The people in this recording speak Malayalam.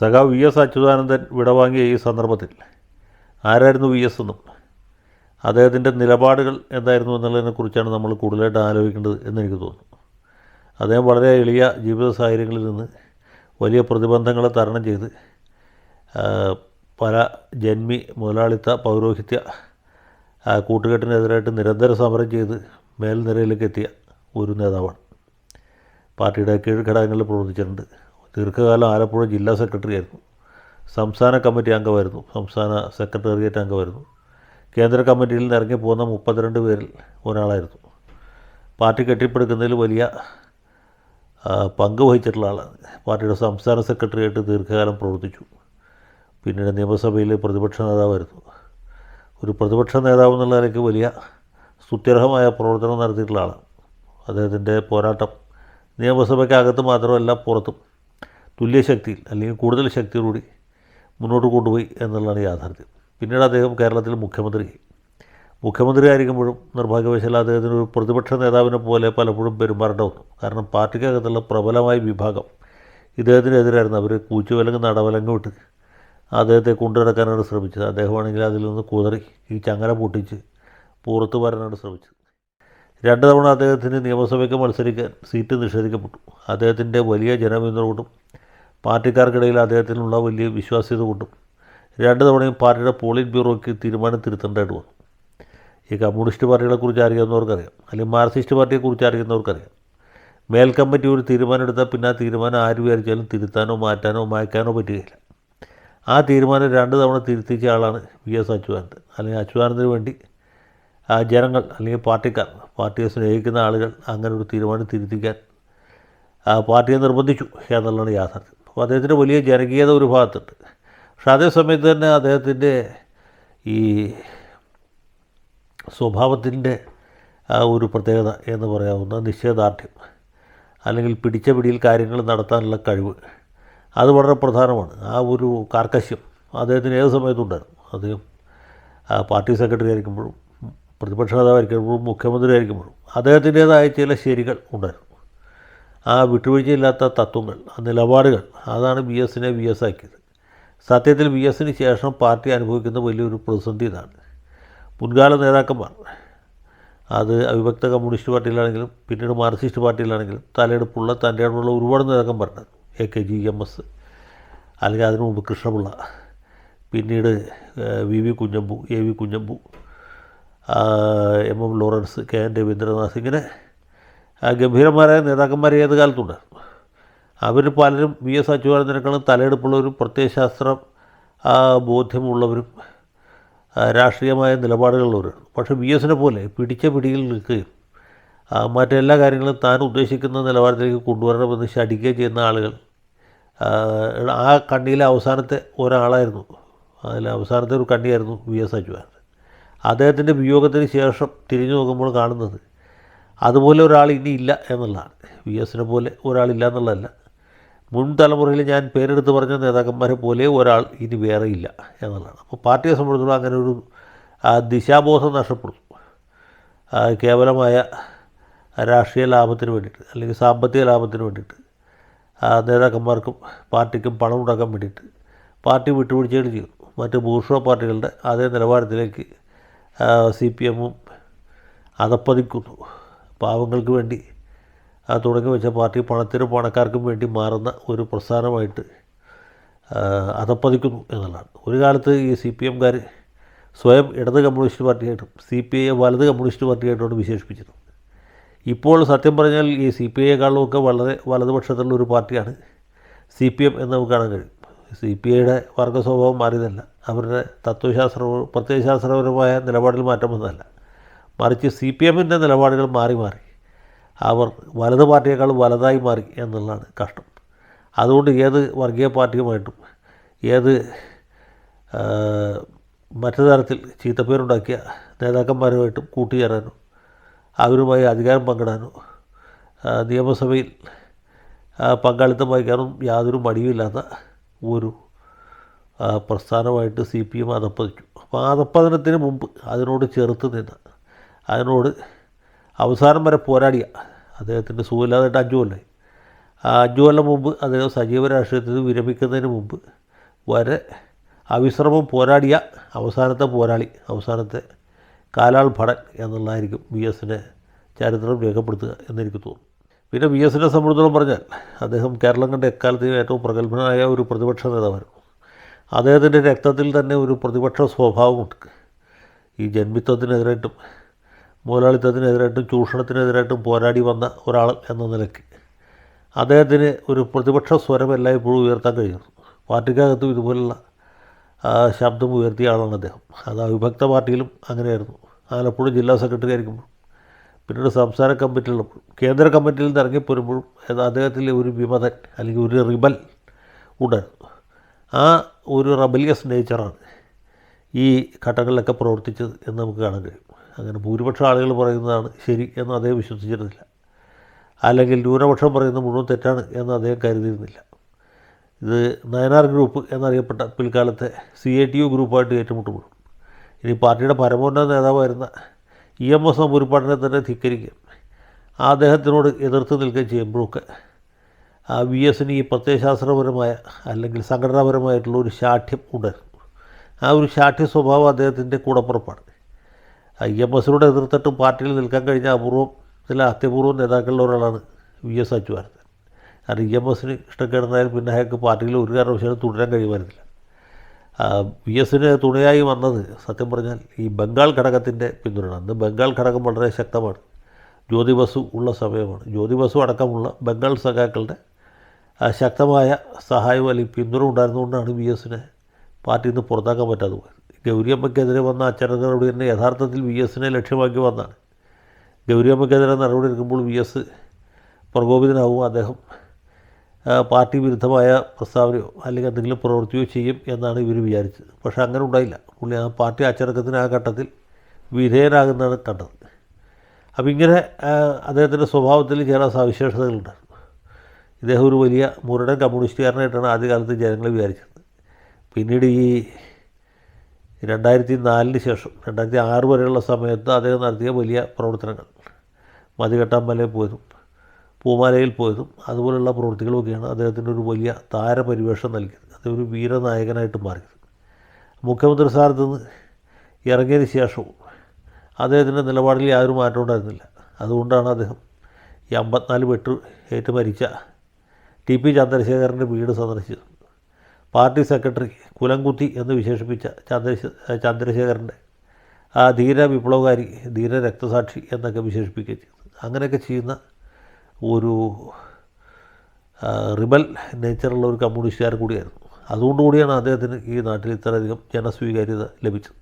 സഖാവ് വി എസ് അച്യുതാനന്ദൻ വിടവാങ്ങിയ ഈ സന്ദർഭത്തിൽ ആരായിരുന്നു വി എസ് എന്നും? അദ്ദേഹത്തിന്റെ നിലപാടുകൾ എന്തായിരുന്നു എന്നുള്ളതിനെക്കുറിച്ചാണ് നമ്മൾ കൂടുതലായിട്ട് ആലോചിക്കേണ്ടത് എന്നെനിക്ക് തോന്നുന്നു. അദ്ദേഹം വളരെ എളിയ ജീവിത സാഹചര്യങ്ങളിൽ നിന്ന് വലിയ പ്രതിബന്ധങ്ങളെ തരണം ചെയ്ത് പല ജന്മി മുതലാളിത്ത പൗരോഹിത്യ കൂട്ടുകെട്ടിനെതിരായിട്ട് നിരന്തര സമരം ചെയ്ത് മേൽനിരയിലേക്ക് എത്തിയ ഒരു നേതാവാണ്. പാർട്ടിയുടെ കീഴ്ഘടകങ്ങളിൽ പ്രവർത്തിച്ചിട്ടുണ്ട്. ദീർഘകാലം ആലപ്പുഴ ജില്ലാ സെക്രട്ടറി ആയിരുന്നു. സംസ്ഥാന കമ്മിറ്റി അംഗമായിരുന്നു. സംസ്ഥാന സെക്രട്ടേറിയറ്റ് അംഗമായിരുന്നു. കേന്ദ്ര കമ്മിറ്റിയിൽ നിന്ന് ഇറങ്ങി പോകുന്ന മുപ്പത്തിരണ്ട് പേരിൽ ഒരാളായിരുന്നു. പാർട്ടി കെട്ടിപ്പടുക്കുന്നതിൽ വലിയ പങ്ക് വഹിച്ചിട്ടുള്ള ആളാണ്. പാർട്ടിയുടെ സംസ്ഥാന സെക്രട്ടറിയായിട്ട് ദീർഘകാലം പ്രവർത്തിച്ചു. പിന്നീട് നിയമസഭയിൽ പ്രതിപക്ഷ നേതാവായിരുന്നു. ഒരു പ്രതിപക്ഷ നേതാവ് എന്നുള്ള നിലയ്ക്ക് വലിയ സ്തുത്യർഹമായ പ്രവർത്തനം നടത്തിയിട്ടുള്ള ആളാണ്. അദ്ദേഹത്തിന്റെ പോരാട്ടം നിയമസഭയ്ക്കകത്ത് മാത്രമല്ല പുറത്തും തുല്യ ശക്തിയിൽ അല്ലെങ്കിൽ കൂടുതൽ ശക്തിയോടുകൂടി മുന്നോട്ട് കൊണ്ടുപോയി എന്നുള്ളതാണ് യാഥാർത്ഥ്യം. പിന്നീട് അദ്ദേഹം കേരളത്തിൽ മുഖ്യമന്ത്രി മുഖ്യമന്ത്രി ആയിരിക്കുമ്പോഴും നിർഭാഗ്യവശാൽ അദ്ദേഹത്തിന് ഒരു പ്രതിപക്ഷ നേതാവിനെ പോലെ പലപ്പോഴും പെരുമാറേണ്ട വന്നു. കാരണം പാർട്ടിക്കകത്തുള്ള പ്രബലമായ വിഭാഗം ഇദ്ദേഹത്തിനെതിരായിരുന്നു അവർ കൂച്ചുവലങ്ങ് നടവലങ്ങ് വിട്ട് അദ്ദേഹത്തെ കൊണ്ടുനടക്കാനാണ് ശ്രമിച്ചത്. അദ്ദേഹമാണെങ്കിൽ അതിൽ നിന്ന് കുതറി ഈ ചങ്ങല പൊട്ടിച്ച് പുറത്തു വരാനാണ് ശ്രമിച്ചത്. രണ്ട് തവണ അദ്ദേഹത്തിന് നിയമസഭയ്ക്ക് മത്സരിക്കാൻ സീറ്റ് നിഷേധിക്കപ്പെട്ടു. അദ്ദേഹത്തിന്റെ വലിയ ജനപിന്തുണ പാർട്ടിക്കാർക്കിടയിൽ അദ്ദേഹത്തിനുള്ള വലിയ വിശ്വാസ്യത കൊണ്ടും രണ്ട് തവണയും പാർട്ടിയുടെ പോളിറ്റ് ബ്യൂറോയ്ക്ക് തീരുമാനം തിരുത്തേണ്ടതായിട്ട് വന്നു. ഈ കമ്മ്യൂണിസ്റ്റ് പാർട്ടികളെക്കുറിച്ച് അറിയാവുന്നവർക്കറിയാം അല്ലെങ്കിൽ മാർക്സിസ്റ്റ് പാർട്ടിയെക്കുറിച്ച് അറിയുന്നവർക്കറിയാം. മേൽ കമ്മിറ്റി ഒരു തീരുമാനം എടുത്താൽ പിന്നെ ആ തീരുമാനം ആര് വിചാരിച്ചാലും തിരുത്താനോ മാറ്റാനോ മായ്ക്കാനോ പറ്റുകയില്ല. ആ തീരുമാനം രണ്ട് തവണ തിരുത്തിച്ച ആളാണ് വി എസ് അച്യുതാനന്ദൻ. അല്ലെങ്കിൽ അച്യുതാനന്ദന് വേണ്ടി ആ ജനങ്ങൾ അല്ലെങ്കിൽ പാർട്ടിക്കാർ പാർട്ടിയെ സ്നേഹിക്കുന്ന ആളുകൾ അങ്ങനെ ഒരു തീരുമാനം തിരുത്തിക്കാൻ ആ പാർട്ടിയെ നിർബന്ധിച്ചു എന്നുള്ളതാണ് യാഥാർത്ഥ്യം. അപ്പോൾ അദ്ദേഹത്തിന് വലിയ ജനകീയത ഒരു ഭാഗത്തുണ്ട്. പക്ഷേ അതേ സമയത്ത് തന്നെ അദ്ദേഹത്തിന്റെ ഈ സ്വഭാവത്തിന്റെ ആ ഒരു പ്രത്യേകത എന്ന് പറയാവുന്ന നിശ്ചയദാർഢ്യം അല്ലെങ്കിൽ പിടിച്ച പിടിയിൽ കാര്യങ്ങൾ നടത്താനുള്ള കഴിവ് അത് വളരെ പ്രധാനമാണ്. ആ ഒരു കാർക്കശ്യം അദ്ദേഹത്തിന് ഏത് സമയത്തും ഉണ്ടായിരുന്നു അദ്ദേഹം പാർട്ടി സെക്രട്ടറി ആയിരിക്കുമ്പോഴും പ്രതിപക്ഷ നേതാവായിരിക്കുമ്പോഴും മുഖ്യമന്ത്രി ആയിരിക്കുമ്പോഴും അദ്ദേഹത്തിന്റേതായ ചില ശരികൾ ഉണ്ടായിരുന്നു. ആ വിട്ടുവീഴ്ചയില്ലാത്ത തത്വങ്ങൾ ആ നിലപാടുകൾ അതാണ് ബി എസിനെ ബി എസ് ആക്കിയത്. സത്യത്തിൽ ബി എസിന് ശേഷം പാർട്ടി അനുഭവിക്കുന്ന വലിയൊരു പ്രതിസന്ധി ഇതാണ്. മുൻകാല നേതാക്കന്മാർ അത് അവിഭക്ത കമ്മ്യൂണിസ്റ്റ് പാർട്ടിയിലാണെങ്കിലും പിന്നീട് മാർക്സിസ്റ്റ് പാർട്ടിയിലാണെങ്കിലും തലയെടുപ്പുള്ള തന്റെ ഇടമുള്ള ഒരുപാട് നേതാക്കന്മാരുണ്ടായിരുന്നു A K G M S അല്ലെങ്കിൽ അതിനു മുമ്പ് കൃഷ്ണപിള്ള പിന്നീട് V V Kunhambu A V Kunhambu M M Lawrence K N Raveendranath ഇങ്ങനെ ഗംഭീരന്മാരായ നേതാക്കന്മാർ ഏത് കാലത്തുണ്ട്? അവർ പലരും വി എസ് അച്യുതാനന്ദനേക്കാളും തലയെടുപ്പുള്ളവരും പ്രത്യയശാസ്ത്രം ബോധ്യമുള്ളവരും രാഷ്ട്രീയമായ നിലപാടുകളുള്ളവരാണ്. പക്ഷേ വി എസിനെ പോലെ പിടിച്ച പിടിയിൽ നിൽക്കുകയും മറ്റെല്ലാ കാര്യങ്ങളും താൻ ഉദ്ദേശിക്കുന്ന നിലവാരത്തിലേക്ക് കൊണ്ടുവരണമെന്ന് ശടിക്കുകയും ചെയ്യുന്ന ആളുകൾ ആ, ആ കണ്ണിയിലെ അവസാനത്തെ ഒരാളായിരുന്നു. അതിൽ അവസാനത്തെ ഒരു കണ്ണിയായിരുന്നു വി എസ് അച്യുതാനന്ദൻ. അദ്ദേഹത്തിന്റെ വിയോഗത്തിന് ശേഷം തിരിഞ്ഞു നോക്കുമ്പോൾ കാണുന്നത് അതുപോലെ ഒരാൾ ഇനി ഇല്ല എന്നുള്ളതാണ്. വി എസിനെ പോലെ ഒരാളില്ല എന്നുള്ളതല്ല. മുൻ തലമുറയിൽ ഞാൻ പേരെടുത്ത് പറഞ്ഞ നേതാക്കന്മാരെ പോലെ ഒരാൾ ഇനി വേറെ ഇല്ല എന്നുള്ളതാണ്. അപ്പോൾ പാർട്ടിയെ സംബന്ധിച്ചിടത്തോളം അങ്ങനെ ഒരു ദിശാബോധം നഷ്ടപ്പെടും കേവലമായ രാഷ്ട്രീയ ലാഭത്തിന് വേണ്ടിയിട്ട് അല്ലെങ്കിൽ സാമ്പത്തിക ലാഭത്തിന് വേണ്ടിയിട്ട് നേതാക്കന്മാർക്കും പാർട്ടിക്കും പണം ഉണ്ടാക്കാൻ വേണ്ടിയിട്ട് പാർട്ടി വിട്ടുപിടിച്ചുകൾ ചെയ്യും മറ്റ് ബൂർഷോ പാർട്ടികളുടെ അതേ നിലവാരത്തിലേക്ക് സി പി എമ്മും അതപ്പതിക്കുന്നു. പാവങ്ങൾക്ക് വേണ്ടി. തുടങ്ങി വെച്ച പാർട്ടി പണത്തിനും പണക്കാർക്കും വേണ്ടി മാറുന്ന ഒരു പ്രസ്ഥാനമായിട്ട് അതപ്പതിക്കുന്നു എന്നുള്ളതാണ്. ഒരു കാലത്ത് ഈ സി പി എംകാർ സ്വയം ഇടത് കമ്മ്യൂണിസ്റ്റ് പാർട്ടിയായിട്ടും സി പി ഐ വലത് കമ്മ്യൂണിസ്റ്റ് പാർട്ടിയായിട്ടുമാണ് വിശേഷിപ്പിച്ചത്. ഇപ്പോൾ സത്യം പറഞ്ഞാൽ ഈ സി പി ഐയെക്കാളുമൊക്കെ വളരെ വലതുപക്ഷത്തുള്ള ഒരു പാർട്ടിയാണ് സി പി എം എന്ന് നമുക്ക് കാണാൻ കഴിയും. സി പി ഐയുടെ വർഗ സ്വഭാവം മാറിയതല്ല. അവരുടെ തത്വശാസ്ത്ര പ്രത്യയശാസ്ത്രപരമായ നിലപാടിൽ മാറ്റം വന്നതല്ല. മറിച്ച് സി പി എമ്മിന്റെ നിലപാടുകൾ മാറി മാറി. അവർ വലത് പാർട്ടിയേക്കാൾ വലതായി മാറി എന്നുള്ളതാണ് കഷ്ടം. അതുകൊണ്ട് ഏത് വർഗീയ പാർട്ടിയുമായിട്ടും ഏത് മറ്റു തരത്തിൽ ചീത്തപ്പേരുണ്ടാക്കിയ നേതാക്കന്മാരുമായിട്ടും കൂട്ടുചേരാനോ അവരുമായി അധികാരം പങ്കിടാനോ നിയമസഭയിൽ പങ്കാളിത്തം വഹിക്കാനും യാതൊരു മടിയുമില്ലാത്ത ഒരു പ്രസ്ഥാനമായിട്ട് സി പി എം അതപ്പതിച്ചു അപ്പോൾ ആ അതപ്പതനത്തിന് മുമ്പ് അതിനോട് ചെറുത്ത് നിന്ന് അതിനോട് അവസാനം വരെ പോരാടിയ അദ്ദേഹത്തിന്റെ സുഖമില്ലാതായിട്ട് അഞ്ചു കൊല്ലായി. ആ, അഞ്ചു കൊല്ലം മുമ്പ് അദ്ദേഹം സജീവ രാഷ്ട്രീയത്തിൽ നിന്ന് വിരമിക്കുന്നതിന് മുമ്പ് വരെ അവിശ്രമം പോരാടിയ അവസാനത്തെ പോരാളി അവസാനത്തെ കാലാൾ ഭടൻ എന്നുള്ളതായിരിക്കും വി എസിന്റെ ചരിത്രം രേഖപ്പെടുത്തുക എന്നെനിക്ക് തോന്നുന്നു. പിന്നെ വി എസിനെ സംബന്ധിച്ചോളം പറഞ്ഞാൽ അദ്ദേഹം കേരളം കണ്ട എക്കാലത്തെയും ഏറ്റവും പ്രഗത്ഭനായ ഒരു പ്രതിപക്ഷ നേതാവായിരുന്നു. അദ്ദേഹത്തിന്റെ രക്തത്തിൽ തന്നെ ഒരു പ്രതിപക്ഷ സ്വഭാവമുണ്ട്. ഈ ജന്മിത്വത്തിനെതിരായിട്ടും മുതലാളിത്തത്തിനെതിരായിട്ടും ചൂഷണത്തിനെതിരായിട്ടും പോരാടി വന്ന ഒരാൾ എന്ന നിലയ്ക്ക് അദ്ദേഹത്തിന് ഒരു പ്രതിപക്ഷ സ്വരം എല്ലായ്പ്പോഴും ഉയർത്താൻ കഴിയുന്നു പാർട്ടിക്കകത്തും ഇതുപോലുള്ള ശബ്ദം ഉയർത്തിയ ആളാണ് അദ്ദേഹം. അത് അവിഭക്ത പാർട്ടിയിലും അങ്ങനെയായിരുന്നു. ആലപ്പുഴ ജില്ലാ സെക്രട്ടറി ആയിരിക്കുമ്പോൾ പിന്നീട് സംസ്ഥാന കമ്മിറ്റിയിലുള്ളപ്പോൾ കേന്ദ്ര കമ്മിറ്റിയിൽ നിന്ന് ഇറങ്ങിപ്പോരുമ്പോഴും അദ്ദേഹത്തിലെ ഒരു വിമതൻ അല്ലെങ്കിൽ ഒരു റിബൽ ഉണ്ടായിരുന്നു. ആ ഒരു റബലിയസ് നേച്ചറാണ് ഈ ഘട്ടങ്ങളിലൊക്കെ പ്രവർത്തിച്ചത് എന്ന് നമുക്ക് കാണാൻ കഴിയും. അങ്ങനെ ഭൂരിപക്ഷം ആളുകൾ പറയുന്നതാണ് ശരി എന്ന് അദ്ദേഹം വിശ്വസിച്ചിരുന്നില്ല. അല്ലെങ്കിൽ ന്യൂനപക്ഷം പറയുന്നത് മുഴുവൻ തെറ്റാണ് എന്ന് അദ്ദേഹം കരുതിയിരുന്നില്ല. ഇത് നയനാർ ഗ്രൂപ്പ് എന്നറിയപ്പെട്ട പിൽക്കാലത്തെ സി ഐ ടി യു ഗ്രൂപ്പായിട്ട് ഏറ്റുമുട്ടുമ്പോഴും. ഇനി പാർട്ടിയുടെ പരമോന്നത നേതാവായിരുന്ന ഇ എം എസ് നമ്പൂരിപ്പാടിനെ തന്നെ ധിക്കരിക്കുകയും ആ അദ്ദേഹത്തിനോട് എതിർത്ത് നിൽക്കുകയും ചെയ്യുമ്പോഴൊക്കെ ആ വി എസിന് ഈ പ്രത്യയശാസ്ത്രപരമായ അല്ലെങ്കിൽ സംഘടനാപരമായിട്ടുള്ള ഒരു ശാഠ്യം ഉണ്ടായിരുന്നു. ആ ഒരു ശാഠ്യ സ്വഭാവം അദ്ദേഹത്തിന്റെ കൂടപ്പുറപ്പാണ്. ഐ എം എസിനോട് എതിർത്തിട്ടും പാർട്ടിയിൽ നിൽക്കാൻ കഴിഞ്ഞ അപൂർവം ചില അത്യപൂർവം നേതാക്കളിൽ ഒരാളാണ് വി എസ് അച്യുതാനന്ദൻ. കാരണം ഇ എം എസിന് ഇഷ്ടക്കേടുണ്ടായാലും പിന്നെ അയാൾക്ക് പാർട്ടിയിൽ ഒരു കാരണവശാലും തുടരാൻ കഴിയുമായിരുന്നില്ല. വി എസിന് തുണയായി വന്നത് സത്യം പറഞ്ഞാൽ ഈ ബംഗാൾ ഘടകത്തിന്റെ പിന്തുണ അന്ന് ബംഗാൾ ഘടകം വളരെ ശക്തമാണ്. ജ്യോതി ബസു ഉള്ള സമയമാണ്. ജ്യോതി ബസു അടക്കമുള്ള ബംഗാൾ സഖാക്കളുടെ ശക്തമായ സഹായവും അല്ലെങ്കിൽ പിന്തുണ ഉണ്ടായിരുന്നുകൊണ്ടാണ് വി എസിനെ പാർട്ടിയിൽ നിന്ന് പുറത്താക്കാൻ പറ്റാതെ പോയത്. ഗൗരിയമ്മയ്ക്കെതിരെ വന്ന അച്ചടക്ക നടപടി തന്നെ യഥാർത്ഥത്തിൽ വി എസിനെ ലക്ഷ്യമാക്കി വന്നതാണ്. ഗൗരിയമ്മയ്ക്കെതിരെ നടപടി എടുക്കുമ്പോൾ വി എസ് പ്രകോപിതനാവും. അദ്ദേഹം പാർട്ടി വിരുദ്ധമായ പ്രസ്താവനയോ അല്ലെങ്കിൽ എന്തെങ്കിലും പ്രവൃത്തിയോ ചെയ്യും എന്നാണ് ഇവർ വിചാരിച്ചത്. പക്ഷേ അങ്ങനെ ഉണ്ടായില്ല. പുള്ളി ആ പാർട്ടി അച്ചടക്കത്തിന് ആ ഘട്ടത്തിൽ വിധേയനാകുന്നതാണ് കണ്ടത്. അപ്പം ഇങ്ങനെ അദ്ദേഹത്തിന്റെ സ്വഭാവത്തിൽ ചില സവിശേഷതകളുണ്ടായിരുന്നു ഇദ്ദേഹം ഒരു വലിയ മുരടൻ കമ്മ്യൂണിസ്റ്റുകാരനായിട്ടാണ് ആദ്യകാലത്ത് ജനങ്ങളെ വിചാരിച്ചത്. പിന്നീട് ഈ രണ്ടായിരത്തി നാലിന് ശേഷം രണ്ടായിരത്തി ആറ് വരെയുള്ള സമയത്ത് അദ്ദേഹം നടത്തിയ വലിയ പ്രവർത്തനങ്ങൾ. മതികെട്ടാമ്പലയിൽ പോയതും പൂമാലയിൽ പോയതും അതുപോലുള്ള പ്രവൃത്തികളുമൊക്കെയാണ് അദ്ദേഹത്തിന് ഒരു വലിയ താരപരിവേഷം നൽകിയത്. അദ്ദേഹം ഒരു വീരനായകനായിട്ട് മാറിയത്. മുഖ്യമന്ത്രി സ്ഥാനത്ത് നിന്ന് ഇറങ്ങിയതിന് ശേഷവും അദ്ദേഹത്തിന്റെ നിലപാടിൽ യാതൊരു മാറ്റം ഉണ്ടായിരുന്നില്ല. അതുകൊണ്ടാണ് അദ്ദേഹം ഈ അമ്പത്തിനാല് വെട്ട് ഏറ്റ് മരിച്ച ടി പി ചന്ദ്രശേഖരന്റെ വീട് സന്ദർശിച്ചത്. പാർട്ടി സെക്രട്ടറി കുലംകുത്തി എന്ന് വിശേഷിപ്പിച്ച ചന്ദ്രശേ ചന്ദ്രശേഖരന്റെ ആ ധീര വിപ്ലവകാരി ധീര രക്തസാക്ഷി എന്നൊക്കെ വിശേഷിപ്പിക്കുകയും ചെയ്തു. അങ്ങനെയൊക്കെ ചെയ്യുന്ന ഒരു റിബൽ നേച്ചറുള്ള ഒരു കമ്മ്യൂണിസ്റ്റുകാരൻ കൂടിയായിരുന്നു. അതുകൊണ്ട് കൂടിയാണ് അദ്ദേഹത്തിന് ഈ നാട്ടിൽ ഇത്രയധികം ജനസ്വീകാര്യത ലഭിച്ചത്.